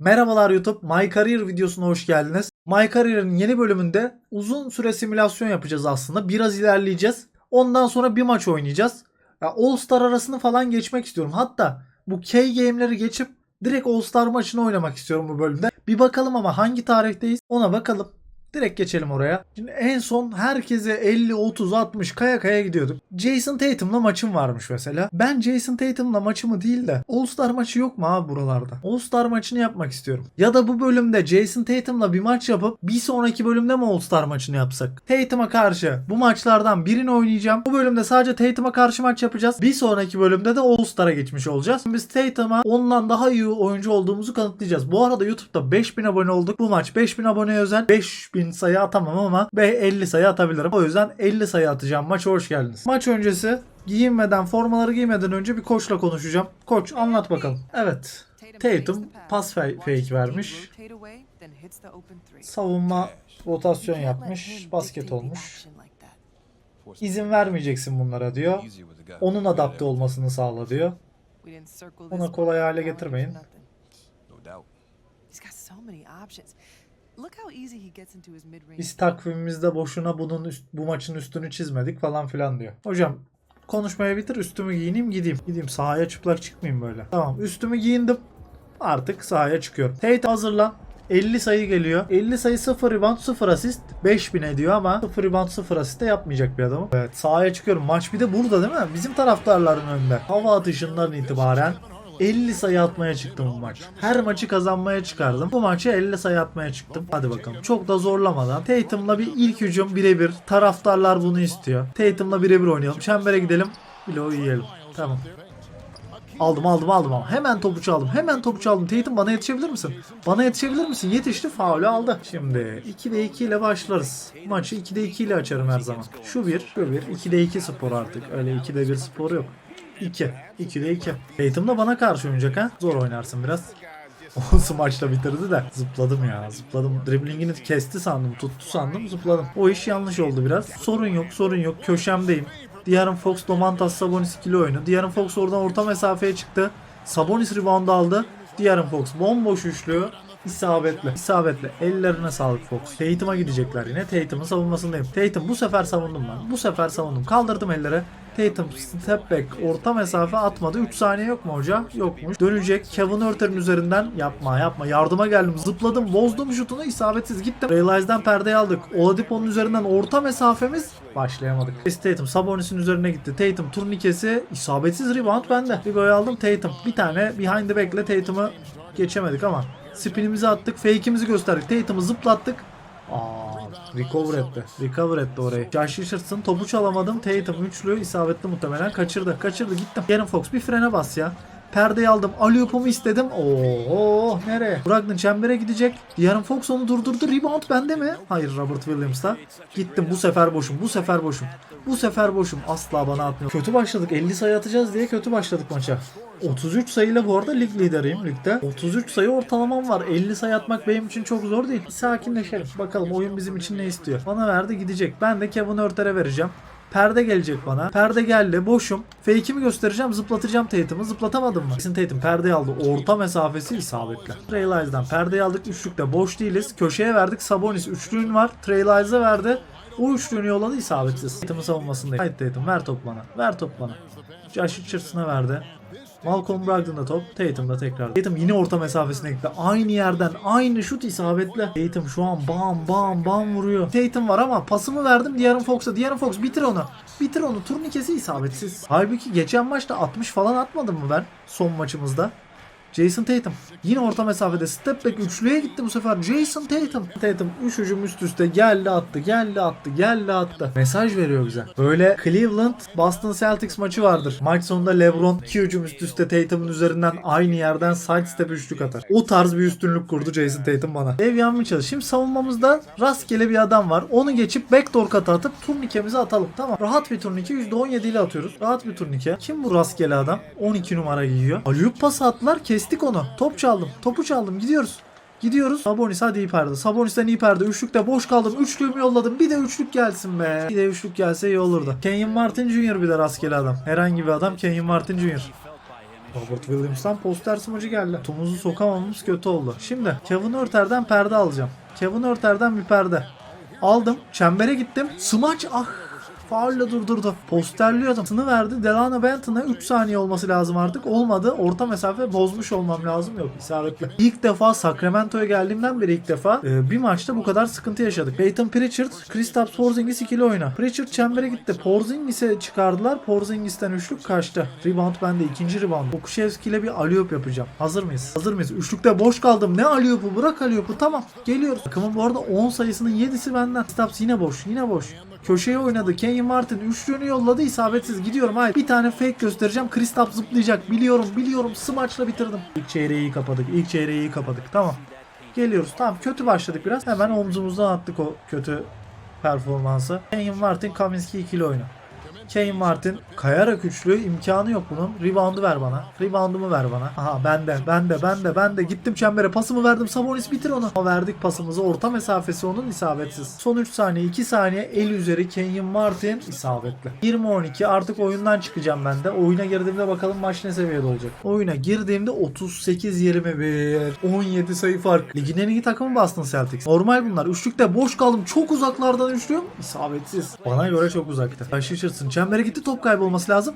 Merhabalar YouTube, My Career videosuna hoş geldiniz. My Career'ın yeni bölümünde uzun süre simülasyon yapacağız aslında. Biraz ilerleyeceğiz. Ondan sonra bir maç oynayacağız. Ya All Star arasını falan geçmek istiyorum. Hatta bu K game'leri geçip direkt All Star maçını oynamak istiyorum bu bölümde. Bir bakalım ama hangi tarihteyiz ona bakalım. Direkt geçelim oraya. Şimdi en son herkese 50, 30, 60 kaya kaya gidiyorduk. Jason Tatum'la maçım varmış mesela. Ben Jason Tatum'la maçımı değil de All Star maçı yok mu abi buralarda? All Star maçını yapmak istiyorum. Ya da bu bölümde Jason Tatum'la bir maç yapıp bir sonraki bölümde mi All Star maçını yapsak? Tatum'a karşı bu maçlardan birini oynayacağım. Bu bölümde sadece Tatum'a karşı maç yapacağız. Bir sonraki bölümde de All Star'a geçmiş olacağız. Biz Tatum'a ondan daha iyi oyuncu olduğumuzu kanıtlayacağız. Bu arada YouTube'da 5000 abone olduk. Bu maç 5000 abone özel. 5000 sayı atamam ama be 50 sayı atabilirim. O yüzden 50 sayı atacağım. Maça hoş geldiniz. Maç öncesi giyinmeden, formaları giymeden önce bir koçla konuşacağım. Koç anlat bakalım. Evet. Tatum pas fa- fake vermiş. Savunma rotasyon yapmış. Basket olmuş. İzin vermeyeceksin bunlara diyor. Onun adapte olmasını sağla diyor. Ona kolay hale getirmeyin. Biz takvimimizde boşuna bunun bu maçın üstünü çizmedik falan filan diyor. Hocam konuşmaya bitir üstümü giyineyim gideyim. Gideyim sahaya çıplak çıkmayayım böyle. Tamam üstümü giyindim. Artık sahaya çıkıyorum. Tate hazırlan. 50 sayı geliyor. 50 sayı 0 rebound 0 asist 5000 ediyor ama 0 rebound 0 asist de yapmayacak bir adamım. Evet sahaya çıkıyorum. Maç bir de burada değil mi? Bizim taraftarların önünde. Hava atışından itibaren 50 sayı atmaya çıktım bu maç. Her maçı kazanmaya çıkardım. Bu maçı 50 sayı atmaya çıktım. Hadi bakalım. Çok da zorlamadan. Tatum'la bir ilk hücum birebir. Taraftarlar bunu istiyor. Tatum'la birebir oynayalım. Çembere gidelim. Bloğu yiyelim. Tamam. Aldım aldım aldım ama hemen topu çaldım. Hemen topu çaldım. Tatum bana yetişebilir misin? Bana yetişebilir misin? Yetişti faulü aldı. Şimdi 2'de 2 ile başlarız. Maçı 2'de 2 ile açarım her zaman. Şu bir, şu bir. 2'de 2 spor artık. Öyle 2'de 1 spor yok. 2. 2'de 2. Tatum da bana karşı oynayacak ha. Zor oynarsın biraz. O smaçla bitirdi de zıpladım ya zıpladım. Driblingini kesti sandım tuttu sandım zıpladım. O iş yanlış oldu biraz. Sorun yok sorun yok köşemdeyim. Diğerın Fox Domantas Sabonis ikili oyunu. Diğerın Fox oradan orta mesafeye çıktı. Sabonis rebound aldı. Diğerın Fox bomboş üçlü. İsabetli. İsabetli. Ellerine sağlık Fox. Tatum'a gidecekler yine. Tatum'un savunmasındayım. Tatum bu sefer savundum ben. Bu sefer savundum. Kaldırdım ellere. Tatum step back orta mesafe atmadı. 3 saniye yok mu hoca? Yokmuş. Dönecek. Kevin Örter'in üzerinden yapma yapma. Yardıma geldim. Zıpladım. Bozdum şutunu. isabetsiz gittim. Realize'den perdeyi aldık. Oladipo'nun üzerinden orta mesafemiz başlayamadık. Tatum Sabonis'in üzerine gitti. Tatum turnikesi isabetsiz rebound bende. Bir gol aldım Tatum. Bir tane behind the back'le Tatum'u geçemedik ama spinimizi attık. Fake'imizi gösterdik. Tatum'u zıplattık. Aa, recover etti. Recover etti orayı. Josh Richardson topu çalamadım. Tatum üçlü isabetli muhtemelen. Kaçırdı. Kaçırdı gittim. Yarın Fox bir frene bas ya. Perdeyi aldım. Aliyupumu istedim. Oo nereye? Brogdon çembere gidecek. Yarın Fox onu durdurdu. Rebound bende mi? Hayır Robert Williams'ta. Gittim bu sefer boşum. Bu sefer boşum. Bu sefer boşum. Asla bana atmıyor. Kötü başladık. 50 sayı atacağız diye kötü başladık maça. 33 sayıyla bu arada lig lideriyim ligde. 33 sayı ortalamam var. 50 sayı atmak benim için çok zor değil. Sakinleşelim. Bakalım oyun bizim için ne istiyor. Bana verdi gidecek. Ben de Kevin Örter'e vereceğim. Perde gelecek bana. Perde geldi. Boşum. Fake'imi göstereceğim. Zıplatacağım Tatum'u. Zıplatamadım mı? Kesin Tatum perdeyi aldı. Orta mesafesi isabetli. Treylize'dan perdeyi aldık. Üçlükte boş değiliz. Köşeye verdik. Sabonis üçlüğün var. Treylize'a verdi. O üçlüğünü yolladı isabetsiz. Tatum'un savunmasındayım. Haydi Tatum ver top bana. Ver top bana. Josh Richardson'a verdi. Malcolm Brogdon'da top. Tatum da tekrar. Tatum yine orta mesafesine gitti. Aynı yerden aynı şut isabetli. Tatum şu an bam bam bam vuruyor. Tatum var ama pasımı verdim Diğerin Fox'a. Diğerin Fox bitir onu. Bitir onu. Turnikesi isabetsiz. Halbuki geçen maçta 60 falan atmadım mı ben son maçımızda? Jason Tatum. Yine orta mesafede step back üçlüye gitti bu sefer. Jason Tatum. Tatum 3 hücum üst üste geldi attı, geldi attı, geldi attı. Mesaj veriyor bize. Böyle Cleveland Boston Celtics maçı vardır. Maç sonunda LeBron 2 hücum üst üste Tatum'un üzerinden aynı yerden side step üçlük atar. O tarz bir üstünlük kurdu Jason Tatum bana. Ev Mitchell. Şimdi savunmamızda rastgele bir adam var. Onu geçip backdoor kata atıp turnikemizi atalım. Tamam. Rahat bir turnike. %17 ile atıyoruz. Rahat bir turnike. Kim bu rastgele adam? 12 numara giyiyor. Aliyup pas attılar. Kestik onu. Top çaldım. Topu çaldım. Gidiyoruz. Gidiyoruz. Sabonis hadi iyi perde. Sabonis'ten iyi perde. Üçlükte boş kaldım. Üçlüğümü yolladım. Bir de üçlük gelsin be. Bir de üçlük gelse iyi olurdu. Kenyon Martin Jr. bir de rastgele adam. Herhangi bir adam Kenyon Martin Jr. Robert Williams'tan poster smacı geldi. Tumuzu sokamamamız kötü oldu. Şimdi Kevin Örter'den perde alacağım. Kevin Örter'den bir perde. Aldım. Çembere gittim. Smaç ah Faulle durdurdu. Posterliyordum. Tını verdi. Delano Benton'a 3 saniye olması lazım artık. Olmadı. Orta mesafe bozmuş olmam lazım. Yok isabetli. İlk defa Sacramento'ya geldiğimden beri ilk defa e, bir maçta bu kadar sıkıntı yaşadık. Peyton Pritchard, Kristaps Porzingis ikili oyna. Pritchard çembere gitti. Porzingis'e çıkardılar. Porzingis'ten üçlük kaçtı. Rebound bende. ikinci rebound. Okuşevski ile bir alley-oop yapacağım. Hazır mıyız? Hazır mıyız? Üçlükte boş kaldım. Ne alley-oop'u? Bırak alley-oop'u. Tamam. Geliyoruz. Takımın bu arada 10 sayısının 7'si benden. Kristaps yine boş. Yine boş. Köşeye oynadı. Kenyon Martin üçlüğünü yolladı. isabetsiz. Gidiyorum. Hayır. Bir tane fake göstereceğim. Kristaps zıplayacak. Biliyorum. Biliyorum. Smaçla bitirdim. İlk çeyreği iyi kapadık. İlk çeyreği iyi kapadık. Tamam. Geliyoruz. Tamam. Kötü başladık biraz. Hemen omzumuzdan attık o kötü performansı. Kenyon Martin Kaminski ikili oyunu. Kane Martin kayarak üçlü imkanı yok bunun. Rebound'u ver bana. Rebound'umu ver bana. Aha bende bende bende bende gittim çembere pasımı verdim. Sabonis bitir onu. O verdik pasımızı. Orta mesafesi onun isabetsiz. Son 3 saniye 2 saniye el üzeri Kenyon Martin isabetli. 20-12 artık oyundan çıkacağım ben de. Oyuna girdiğimde bakalım maç ne seviyede olacak. Oyuna girdiğimde 38-21 17 sayı fark. Ligin en iyi takımı Boston Celtics. Normal bunlar. Üçlükte boş kaldım. Çok uzaklardan üçlüyorum. İsabetsiz. Bana göre çok uzaktı. Şaşırtırsın. Çembere gitti top kaybolması lazım.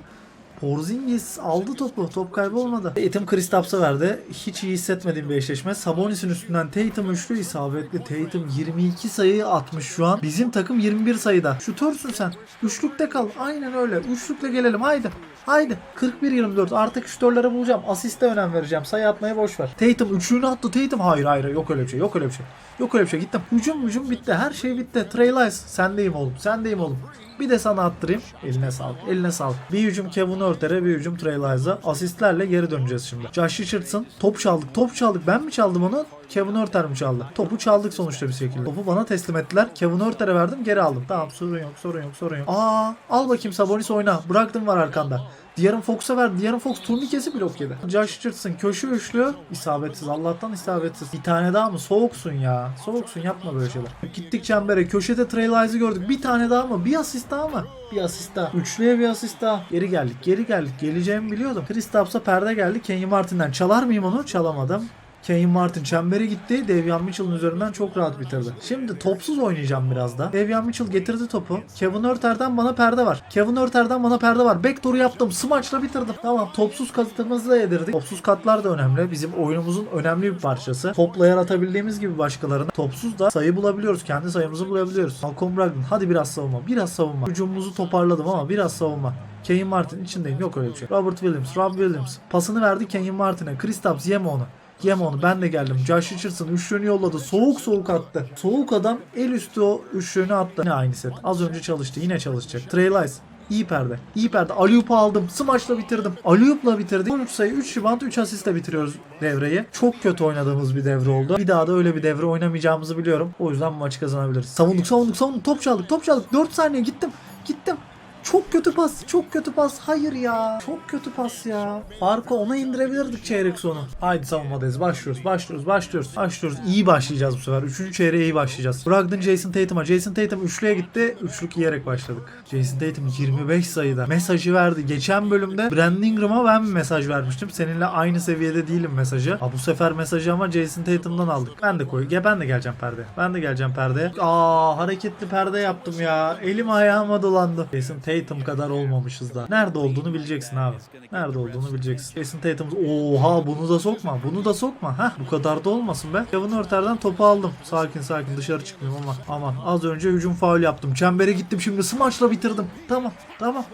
Porzingis aldı topu. Top kaybı olmadı. Tatum Kristaps'a verdi. Hiç iyi hissetmediğim bir eşleşme. Sabonis'in üstünden Tatum üçlü isabetli. Tatum 22 sayı atmış şu an. Bizim takım 21 sayıda. Şutörsün sen. Üçlükte kal. Aynen öyle. Üçlükle gelelim. Haydi. Haydi. 41-24. Artık şutörleri bulacağım. Asiste önem vereceğim. Sayı atmaya boş ver. Tatum üçlüğünü attı. Tatum hayır hayır. Yok öyle bir şey. Yok öyle bir şey. Yok öyle bir şey. Gittim. Hücum hücum bitti. Her şey bitti. Trey. Sendeyim oğlum. Sendeyim oğlum. Bir de sana attırayım. Eline sağlık. Eline sağlık. Bir hücum Kevin Örter'e bir hücum Trey. Asistlerle geri döneceğiz şimdi. Josh Richardson. Top çaldık. Top çaldık. Ben mi çaldım onu? Kevin Örter mi çaldı? Topu çaldık sonuçta bir şekilde. Topu bana teslim ettiler. Kevin Örter'e verdim. Geri aldım. Tamam sorun yok. Sorun yok. Sorun yok. Aa al bakayım Sabonis oyna. Bıraktım var arkanda. Diğerin Fox'a ver. Diğerin Fox turnikesi blok yedi. Josh Richardson köşe üçlü. isabetsiz. Allah'tan isabetsiz. Bir tane daha mı? Soğuksun ya. Soğuksun yapma böyle şeyler. Gittik çembere. Köşede Lyles'ı gördük. Bir tane daha mı? Bir asist daha mı? Bir asist daha. Üçlüye bir asist daha. Geri geldik. Geri geldik. Geleceğimi biliyordum. Kristaps'a perde geldi. Kenny Martin'den çalar mıyım onu? Çalamadım. Kane Martin çembere gitti. Devian Mitchell'ın üzerinden çok rahat bitirdi. Şimdi topsuz oynayacağım biraz da. Devian Mitchell getirdi topu. Kevin Örter'den bana perde var. Kevin Örter'den bana perde var. Backdoor'u yaptım. Smaçla bitirdim. Tamam topsuz katımızı da yedirdik. Topsuz katlar da önemli. Bizim oyunumuzun önemli bir parçası. Topla yaratabildiğimiz gibi başkalarına. Topsuz da sayı bulabiliyoruz. Kendi sayımızı bulabiliyoruz. Malcolm Brogdon. Hadi biraz savunma. Biraz savunma. Hücumumuzu toparladım ama biraz savunma. Kane Martin içindeyim. Yok öyle bir şey. Robert Williams. Rob Williams. Pasını verdi Kane Martin'e. Kristaps yeme onu. Yeme onu ben de geldim. Josh Richardson üçlüğünü yolladı. Soğuk soğuk attı. Soğuk adam el üstü o üçlüğünü attı. Yine aynı set. Az önce çalıştı. Yine çalışacak. Trey Lyles. İyi perde. İyi perde. Aliyup'u aldım. Smaçla bitirdim. Aliyup'la bitirdik. 13 sayı, 3 rebound, 3 asistle bitiriyoruz devreyi. Çok kötü oynadığımız bir devre oldu. Bir daha da öyle bir devre oynamayacağımızı biliyorum. O yüzden maçı kazanabiliriz. Savunduk, savunduk, savunduk. Top çaldık, top çaldık. 4 saniye gittim. Gittim. Çok kötü pas. Çok kötü pas. Hayır ya. Çok kötü pas ya. Farkı ona indirebilirdik çeyrek sonu. Haydi savunmadayız. Başlıyoruz. Başlıyoruz. Başlıyoruz. Başlıyoruz. İyi başlayacağız bu sefer. Üçüncü çeyreğe iyi başlayacağız. Brogdon Jason Tatum'a. Jason Tatum üçlüye gitti. Üçlük yiyerek başladık. Jason Tatum 25 sayıda. Mesajı verdi. Geçen bölümde Brandon Ingram'a ben mesaj vermiştim. Seninle aynı seviyede değilim mesajı. Ha, bu sefer mesajı ama Jason Tatum'dan aldık. Ben de koy. Ya ben de geleceğim perdeye. Ben de geleceğim perdeye. Aa hareketli perde yaptım ya. Elim ayağıma dolandı. Jason Tatum kadar olmamışız da. Nerede olduğunu bileceksin abi. Nerede olduğunu bileceksin. Jason Tatum. Oha bunu da sokma. Bunu da sokma. Heh bu kadar da olmasın be. Kevin Örter'den topu aldım. Sakin sakin dışarı çıkmıyorum ama. Aman az önce hücum faul yaptım. Çembere gittim şimdi smaçla bitirdim. Tamam tamam.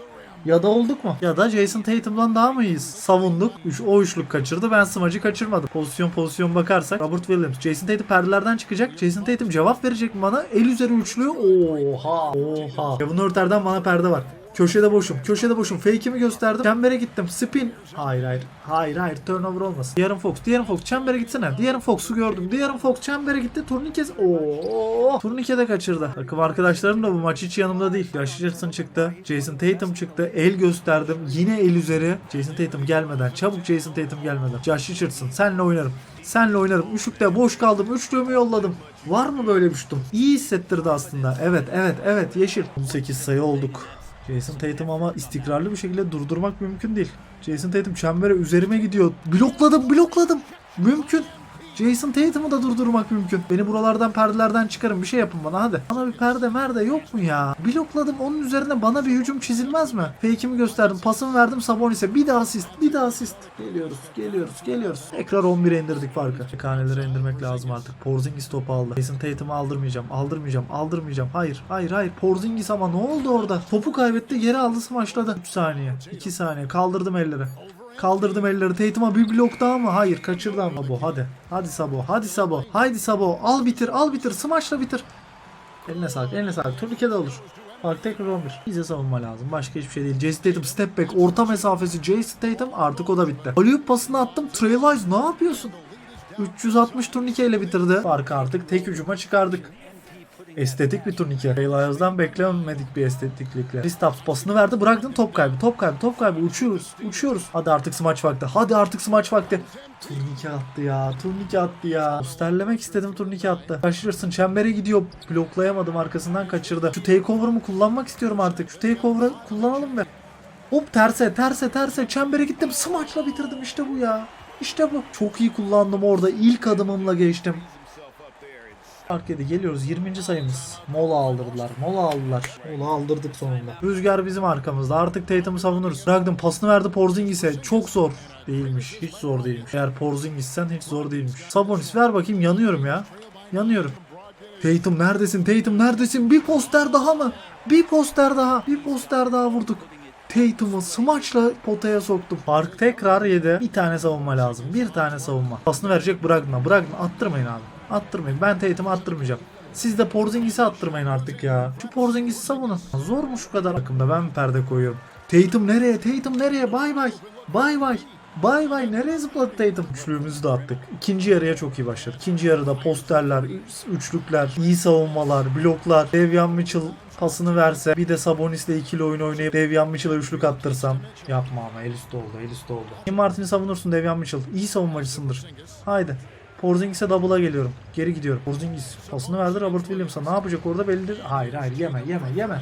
Ya da olduk mu? Ya da Jason Tatum'dan daha mı iyiyiz? Savunduk. Üç, o üçlük kaçırdı. Ben smacı kaçırmadım. Pozisyon pozisyon bakarsak. Robert Williams. Jason Tatum perdelerden çıkacak. Jason Tatum cevap verecek mi bana? El üzeri üçlü. Oha. Oha. Kevin Örter'den bana perde var. Köşede boşum. Köşede boşum. Fake'imi gösterdim. Çembere gittim. Spin. Hayır hayır. Hayır hayır. Turnover olmasın. Diğerin Fox. Diğerin Fox. Çembere gitsene. Diğerin Fox'u gördüm. Diğerin Fox çembere gitti. Turnikes. Oo. Turnikede kaçırdı. Takım arkadaşlarım da bu maç hiç yanımda değil. Josh Richardson çıktı. Jason Tatum çıktı. El gösterdim. Yine el üzeri. Jason Tatum gelmeden. Çabuk Jason Tatum gelmeden. Josh Richardson. Senle oynarım. Senle oynarım. Üçlükte boş kaldım. Üçlüğümü yolladım. Var mı böyle bir şutum? İyi hissettirdi aslında. Evet evet evet yeşil. 18 sayı olduk. Jason Tatum ama istikrarlı bir şekilde durdurmak mümkün değil. Jason Tatum çembere üzerime gidiyor. Blokladım blokladım. Mümkün. Jason Tatum'u da durdurmak mümkün. Beni buralardan perdelerden çıkarın bir şey yapın bana hadi. Bana bir perde merde yok mu ya? Blokladım onun üzerine bana bir hücum çizilmez mi? Fake'imi gösterdim pasımı verdim Sabonis'e bir daha asist bir daha asist. Geliyoruz geliyoruz geliyoruz. Tekrar 11'e indirdik farkı. Kaneleri indirmek lazım artık. Porzingis topu aldı. Jason Tatum'u aldırmayacağım aldırmayacağım aldırmayacağım. Hayır hayır hayır Porzingis ama ne oldu orada? Topu kaybetti geri aldı smaçladı. 3 saniye 2 saniye kaldırdım elleri. Kaldırdım elleri Tatum'a bir blok daha mı? Hayır kaçırdı ama bu hadi. Hadi Sabo hadi Sabo. Haydi Sabo al bitir al bitir smaçla bitir. Eline sağlık eline sağlık. Turnike de olur. Fark tekrar 11. Bize savunma lazım. Başka hiçbir şey değil. Jason Tatum step back. Orta mesafesi Jason Tatum artık o da bitti. Alley pasını attım. Trey ne yapıyorsun? 360 turnike ile bitirdi. Farkı artık tek hücuma çıkardık. Estetik bir turnike. Beylayaz'dan beklemedik bir estetiklikle. Kristaps pasını verdi bıraktın top kaybı. Top kaybı top kaybı uçuyoruz. Uçuyoruz. Hadi artık smaç vakti. Hadi artık smaç vakti. Turnike attı ya. Turnike attı ya. Üsterlemek istedim turnike attı. Kaçırırsın. Çembere gidiyor. Bloklayamadım arkasından kaçırdı. Şu takeover'ımı kullanmak istiyorum artık. Şu takeover'ı kullanalım be. Hop terse terse terse çembere gittim. Smaçla bitirdim işte bu ya. İşte bu. Çok iyi kullandım orada. İlk adımımla geçtim. Fark yedi. Geliyoruz 20. sayımız. Mola aldırdılar. Mola aldılar. Mola aldırdık sonunda. Rüzgar bizim arkamızda. Artık Tatum'u savunuruz. Brogdon pasını verdi Porzingis'e. Çok zor. Değilmiş. Hiç zor değilmiş. Eğer Porzingis'sen hiç zor değilmiş. Sabonis ver bakayım yanıyorum ya. Yanıyorum. Tatum neredesin? Tatum neredesin? Bir poster daha mı? Bir poster daha. Bir poster daha vurduk. Tatum'u smaçla potaya soktum. Fark tekrar yedi. Bir tane savunma lazım. Bir tane savunma. Pasını verecek Bragna. Bragna attırmayın abi. Attırmayın. Ben Tatum'u attırmayacağım. Siz de Porzingis'i attırmayın artık ya. Şu Porzingis'i savunun. Zor mu şu kadar takımda ben perde koyuyorum? Tatum nereye? Tatum nereye? Bay bay. Bay bay. Bay bay nereye zıpladı Tatum? Üçlüğümüzü de attık. İkinci yarıya çok iyi başladık. İkinci yarıda posterler, üçlükler, iyi savunmalar, bloklar. Devian Mitchell pasını verse bir de Sabonis'le ikili oyun oynayıp Devian Mitchell'a üçlük attırsam yapma ama el üstü oldu el üstü oldu. Martin'i savunursun Devian Mitchell. İyi savunmacısındır. Haydi. Porzingis'e double'a geliyorum. Geri gidiyorum. Porzingis pasını verdi Robert Williams'a. Ne yapacak orada bellidir. Hayır hayır yeme yeme yeme.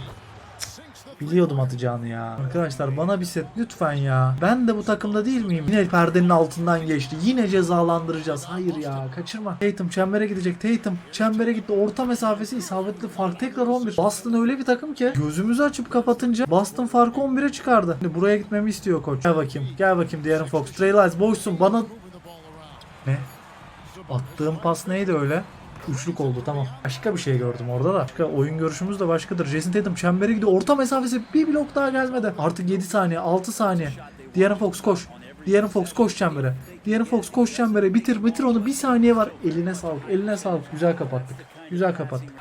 Biliyordum atacağını ya. Arkadaşlar bana bir set lütfen ya. Ben de bu takımda değil miyim? Yine perdenin altından geçti. Yine cezalandıracağız. Hayır ya kaçırma. Tatum çembere gidecek. Tatum çembere gitti. Orta mesafesi isabetli fark tekrar 11. Boston öyle bir takım ki gözümüzü açıp kapatınca Boston farkı 11'e çıkardı. Şimdi buraya gitmemi istiyor koç. Gel bakayım. Gel bakayım Darren Fox. Trey boşsun. Bana ne? Attığım pas neydi öyle? Üçlük oldu tamam. Başka bir şey gördüm orada da. Başka oyun görüşümüz de başkadır. Jason Tatum çembere gidiyor. Orta mesafesi bir blok daha gelmedi. Artık 7 saniye 6 saniye. Diğer Fox koş. Diğer Fox koş çembere. Diğer Fox koş çembere. Bitir bitir onu. Bir saniye var. Eline sağlık. Eline sağlık. Güzel kapattık. Güzel kapattık.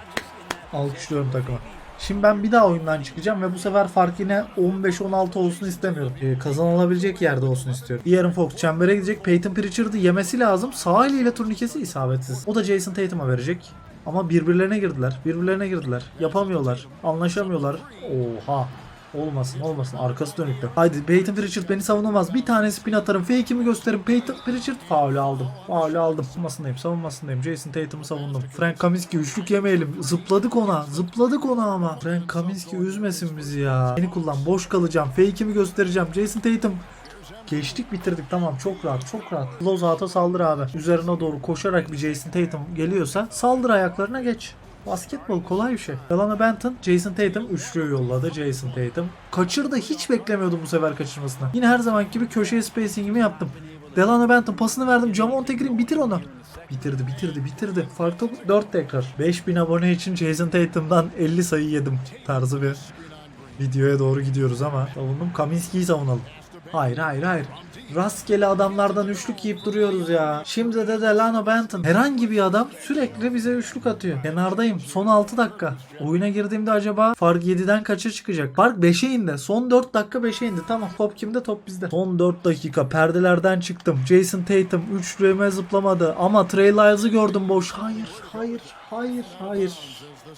Alkışlıyorum takıma. Şimdi ben bir daha oyundan çıkacağım ve bu sefer fark yine 15-16 olsun istemiyorum. Ee, kazanılabilecek yerde olsun istiyorum. Diğerin Fox çembere gidecek. Peyton Pritchard'ı yemesi lazım. Sağ eliyle turnikesi isabetsiz. O da Jason Tatum'a verecek. Ama birbirlerine girdiler. Birbirlerine girdiler. Yapamıyorlar. Anlaşamıyorlar. Oha. Olmasın olmasın arkası dönüktü. Haydi Peyton Pritchard beni savunamaz. Bir tane spin atarım. Fake'imi gösteririm. Peyton Pritchard faulü aldım. Faulü aldım. Savunmasındayım savunmasındayım. Jason Tatum'u savundum. Frank Kaminsky üçlük yemeyelim. Zıpladık ona. Zıpladık ona ama. Frank Kaminsky üzmesin bizi ya. Beni kullan. Boş kalacağım. Fake'imi göstereceğim. Jason Tatum Geçtik bitirdik tamam çok rahat çok rahat. Closeout'a saldır abi. Üzerine doğru koşarak bir Jason Tatum geliyorsa saldır ayaklarına geç. Basketbol kolay bir şey. Delano Benton, Jason Tatum üçlüyü yolladı. Jason Tatum. Kaçırdı hiç beklemiyordum bu sefer kaçırmasını. Yine her zaman gibi köşeye spacingimi yaptım. Delano Benton pasını verdim. Jamonte Green bitir onu. Bitirdi bitirdi bitirdi. Farklı 4 tekrar. 5000 abone için Jason Tatum'dan 50 sayı yedim tarzı bir videoya doğru gidiyoruz ama savundum. Kaminski'yi savunalım. Hayır hayır hayır. Rastgele adamlardan üçlük yiyip duruyoruz ya. Şimdi de Delano Benton. Herhangi bir adam sürekli bize üçlük atıyor. Kenardayım. Son 6 dakika. Oyuna girdiğimde acaba fark 7'den kaça çıkacak? Fark 5'e indi. Son 4 dakika 5'e indi. Tamam top kimde top bizde. Son 4 dakika perdelerden çıktım. Jason Tatum üçlüğüme zıplamadı. Ama Trey Lyles'ı gördüm boş. Hayır hayır hayır hayır.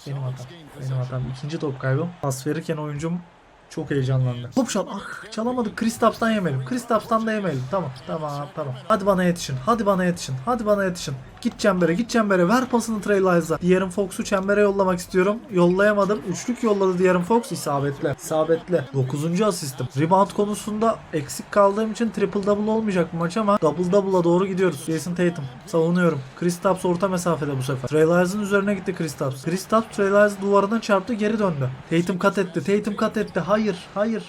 Benim hatam. Benim hatam. İkinci top kaybım. Pas verirken oyuncum çok heyecanlandı. Top şal. Ah çalamadık. Kristaps'tan yemeyelim. Kristaps'tan da yemeyelim. Tamam tamam tamam. Hadi bana yetişin. Hadi bana yetişin. Hadi bana yetişin. Git çembere git çembere ver pasını Trey Lyles'a. Diğerin Fox'u çembere yollamak istiyorum. Yollayamadım. Üçlük yolladı diğerin Fox. İsabetli. İsabetli. 9. asistim. Rebound konusunda eksik kaldığım için triple double olmayacak bu maç ama double double'a doğru gidiyoruz. Jason Tatum. Savunuyorum. Kristaps orta mesafede bu sefer. Trey üzerine gitti Kristaps. Kristaps Trey Lyles duvarına çarptı geri döndü. Tatum kat etti. Tatum kat etti. Hayır. Hayır.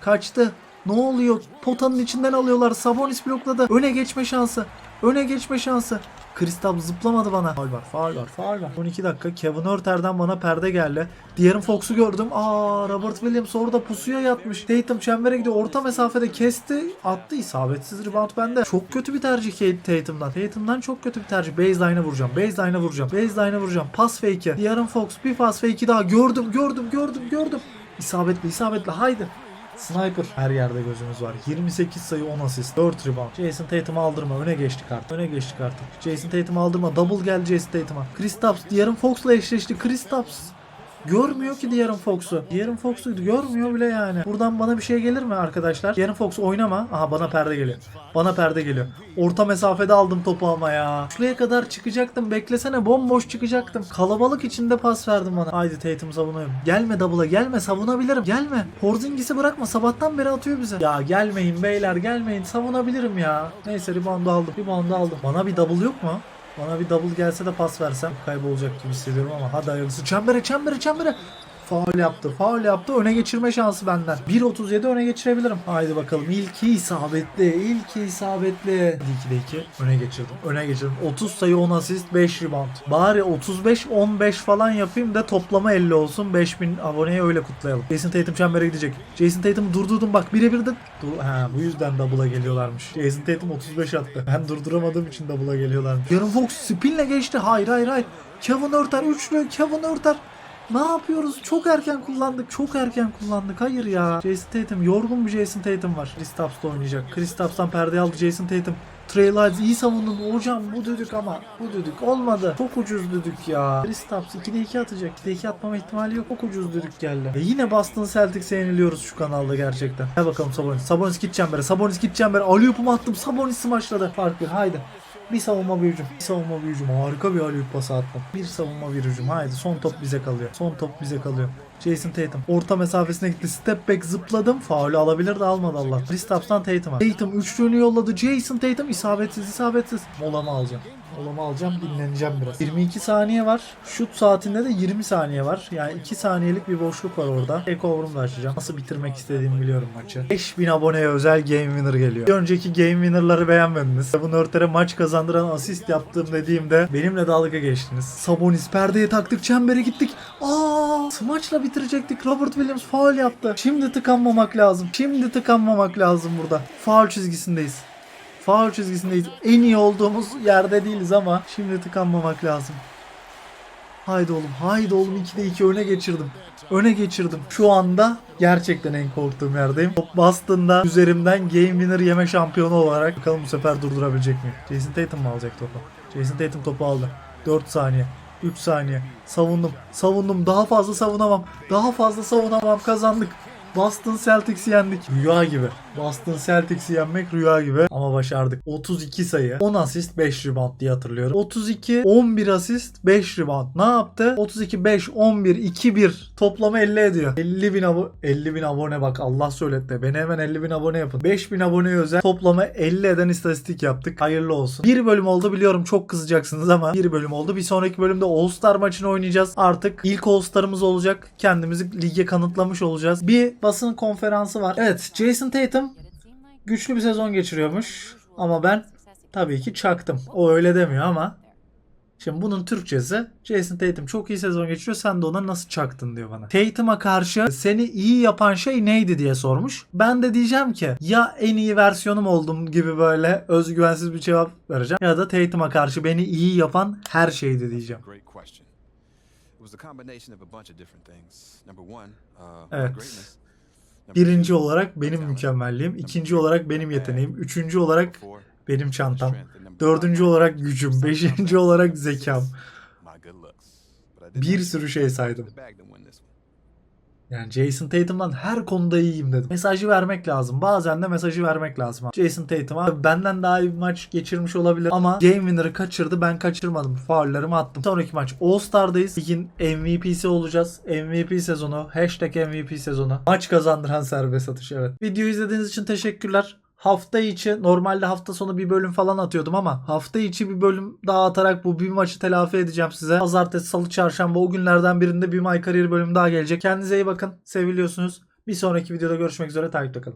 Kaçtı. Ne oluyor? Potanın içinden alıyorlar. Sabonis blokladı. Öne geçme şansı. Öne geçme şansı. Kristaps zıplamadı bana. Faul var, faul var, faul var. 12 dakika. Kevin Örter'den bana perde geldi. Diğerin Fox'u gördüm. Aa Robert Williams orada pusuya yatmış. Tatum çembere gidiyor. Orta mesafede kesti. Attı. isabetsiz rebound bende. Çok kötü bir tercih Tatum'dan. Tatum'dan çok kötü bir tercih. Baseline'a vuracağım. Baseline'a vuracağım. Baseline'a vuracağım. Pas fake'i. Diğerin Fox bir pas fake'i daha. Gördüm, gördüm, gördüm, gördüm. İsabetli, isabetli. Haydi. Sniper. Her yerde gözümüz var. 28 sayı 10 asist. 4 rebound. Jason Tatum'u aldırma. Öne geçtik artık. Öne geçtik artık. Jason Tatum'u aldırma. Double geldi Jason Tatum'a. Kristaps. Diğerin Fox'la eşleşti. Kristaps. Görmüyor ki Diğerin Fox'u. Diğerin Fox'u görmüyor bile yani. Buradan bana bir şey gelir mi arkadaşlar? Diğerin Fox oynama. Aha bana perde geliyor. Bana perde geliyor. Orta mesafede aldım topu ama ya. Şuraya kadar çıkacaktım. Beklesene bomboş çıkacaktım. Kalabalık içinde pas verdim bana. Haydi Tatum savunuyorum. Gelme double'a gelme savunabilirim. Gelme. Porzingis'i bırakma. Sabahtan beri atıyor bize. Ya gelmeyin beyler gelmeyin. Savunabilirim ya. Neyse rebound'u aldım. Rebound'u aldım. Bana bir double yok mu? Bana bir double gelse de pas versem kaybolacak gibi hissediyorum ama hadi hayırlısı. Çembere çembere çembere. Faul yaptı. Faul yaptı. Öne geçirme şansı benden. 1.37 öne geçirebilirim. Haydi bakalım. İlki isabetli. İlki isabetli. 2'de 2. Öne geçirdim. Öne geçirdim. 30 sayı 10 asist 5 rebound. Bari 35-15 falan yapayım da toplama 50 olsun. 5000 aboneyi öyle kutlayalım. Jason Tatum çembere gidecek. Jason Tatum durdurdum bak birebir de. Dur, ha, bu yüzden double'a geliyorlarmış. Jason Tatum 35 attı. Ben durduramadığım için double'a geliyorlarmış. Yarın Fox spinle geçti. Hayır hayır hayır. Kevin Örter üçlü. Kevin Örter. Ne yapıyoruz? Çok erken kullandık. Çok erken kullandık. Hayır ya. Jason Tatum. Yorgun bir Jason Tatum var. Kristaps'la oynayacak. Kristaps'tan perde aldı Jason Tatum. Trey Lyles iyi savundun. Hocam bu düdük ama bu düdük olmadı. Çok ucuz düdük ya. Kristaps 2'de 2 atacak. 2'de 2 atmama ihtimali yok. Çok ucuz düdük geldi. E yine Boston Celtics'e yeniliyoruz şu kanalda gerçekten. Gel bakalım Sabonis. Sabonis git çembere. Sabonis git çembere. Aliyupumu attım. Sabonis smaçladı. Fark bir. Haydi. Bir savunma bir hücum. Bir savunma bir hücum. Harika bir aliyup pası attım. Bir savunma bir hücum. Haydi son top bize kalıyor. Son top bize kalıyor. Jason Tatum. Orta mesafesine gitti. Step back zıpladım. Faulü alabilir de almadı Allah. Kristaps'tan Tatum'a. Tatum üçlüğünü yolladı. Jason Tatum isabetsiz isabetsiz. Molamı alacağım. Molamı alacağım dinleneceğim biraz. 22 saniye var. Şut saatinde de 20 saniye var. Yani 2 saniyelik bir boşluk var orada. Ek over'ımı da açacağım. Nasıl bitirmek istediğimi biliyorum maçı. 5000 aboneye özel game winner geliyor. Bir önceki game winner'ları beğenmediniz. Bu Nörter'e maç kazandıran asist yaptım dediğimde benimle dalga geçtiniz. Sabonis perdeye taktık çembere gittik. Aa, smaçla bitirecektik. Robert Williams faul yaptı. Şimdi tıkanmamak lazım. Şimdi tıkanmamak lazım burada. Faul çizgisindeyiz. Faul çizgisindeyiz. En iyi olduğumuz yerde değiliz ama şimdi tıkanmamak lazım. Haydi oğlum, haydi oğlum 2'de 2 öne geçirdim. Öne geçirdim. Şu anda gerçekten en korktuğum yerdeyim. Top bastığında üzerimden game winner yeme şampiyonu olarak bakalım bu sefer durdurabilecek miyim? Jason Tatum mu alacak topu? Jason Tatum topu aldı. 4 saniye. 3 saniye. Savundum. Savundum. Daha fazla savunamam. Daha fazla savunamam. Kazandık. Boston Celtics'i yendik. Rüya gibi. Boston Celtics'i yenmek rüya gibi. Ama başardık. 32 sayı. 10 asist 5 rebound diye hatırlıyorum. 32 11 asist 5 rebound. Ne yaptı? 32 5 11 2 1 toplama 50 ediyor. 50 bin abo 50 bin abone bak Allah söyletti. Beni hemen 50 bin abone yapın. 5 bin aboneye özel toplama 50 eden istatistik yaptık. Hayırlı olsun. Bir bölüm oldu biliyorum çok kızacaksınız ama bir bölüm oldu. Bir sonraki bölümde All Star maçını oynayacağız. Artık ilk All Star'ımız olacak. Kendimizi lige kanıtlamış olacağız. Bir basın konferansı var. Evet Jason Tatum güçlü bir sezon geçiriyormuş. Ama ben tabii ki çaktım. O öyle demiyor ama Şimdi bunun Türkçesi Jason Tatum çok iyi sezon geçiriyor sen de ona nasıl çaktın diyor bana. Tatum'a karşı seni iyi yapan şey neydi diye sormuş. Ben de diyeceğim ki ya en iyi versiyonum oldum gibi böyle özgüvensiz bir cevap vereceğim. Ya da Tatum'a karşı beni iyi yapan her şeydi diyeceğim. Uh, Evet. Birinci olarak benim mükemmelliğim. İkinci olarak benim yeteneğim. Üçüncü olarak benim çantam. Dördüncü olarak gücüm. Beşinci olarak zekam. Bir sürü şey saydım. Yani Jason Tatum'dan her konuda iyiyim dedim. Mesajı vermek lazım. Bazen de mesajı vermek lazım. Jason Tatum abi benden daha iyi bir maç geçirmiş olabilir ama game winner'ı kaçırdı. Ben kaçırmadım. Faullerimi attım. Sonraki maç All Star'dayız. Ligin MVP'si olacağız. MVP sezonu. Hashtag MVP sezonu. Maç kazandıran serbest atış evet. Videoyu izlediğiniz için teşekkürler. Hafta içi normalde hafta sonu bir bölüm falan atıyordum ama hafta içi bir bölüm daha atarak bu bir maçı telafi edeceğim size. Pazartesi, salı, çarşamba o günlerden birinde bir My Career bölümü daha gelecek. Kendinize iyi bakın. Seviliyorsunuz. Bir sonraki videoda görüşmek üzere. Takipte kalın.